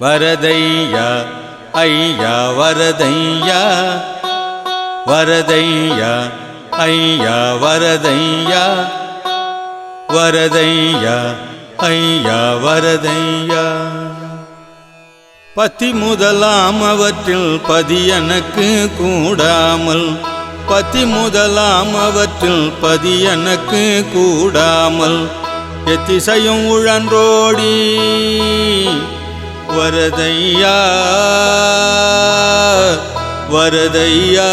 வரதையா ஐயா வரதையா. வரதையா ஐயா வரதையா. வரதையா ஐயா வரதையா. பத்தி முதலாம் அவற்றில் பதி எனக்கு கூடாமல் பத்தி முதலாம் அவற்றில் பதி எனக்கு கூடாமல் எத்திசையும் உழன்றோடி. வரதையா? வரதையா?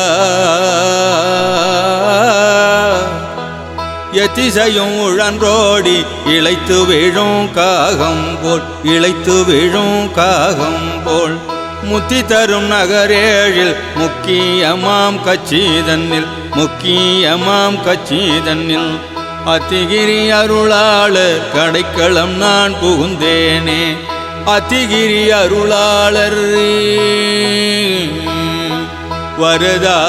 எத்திசையும் உழன்றோடி இழைத்து விழும் காகம் போல் இழைத்து விழும் காகம் போல். முத்தி தரும் நகரேழில் முக்கியமாம் கட்சி தன்னில் முக்கியமாம் கட்சி தன்னில் அத்திகிரி அருளாளர் கடைக்களம் நான் புகுந்தேனே. அதிகிரி அருளாளர். வரதா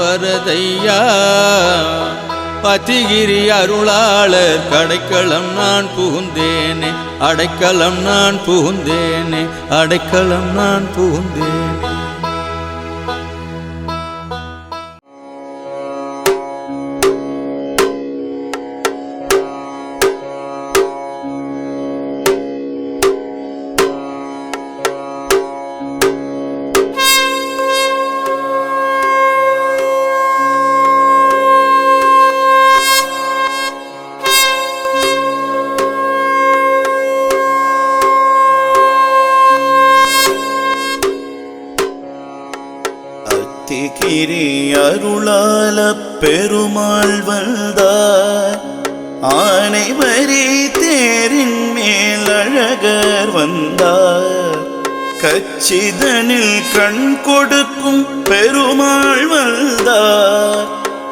வரதையா. பத்திகிரி அருளாளர் கடைக்களம் நான் புகுந்தேனே. அடைக்கலம் நான் புகுந்தேனே அடைக்கலம் நான் புகுந்தேனே. அத்திகிரி அருளால பெருமாள் வந்தார். ஆனை வரி தேரின் மேல் அழகர் வந்தார். கச்சிதனில் கண் கொடுக்கும் பெருமாள் வந்தார்.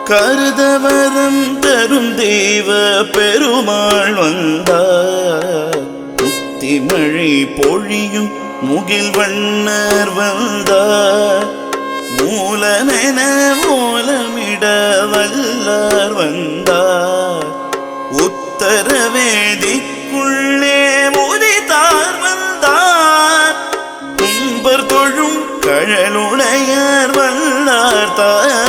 கருதவரம் தரும் தெய்வ பெருமாள் வந்தார். முத்திமழை பொழியும் முகில் வண்ணர் வந்தார். மூலமென மூலமிட வல்லார் வந்தார் உத்தரவேதிக்குள்ளே முதித்தார் வந்தார். கும்பர் தொழும் கழலுடையார் வல்லார் தார்.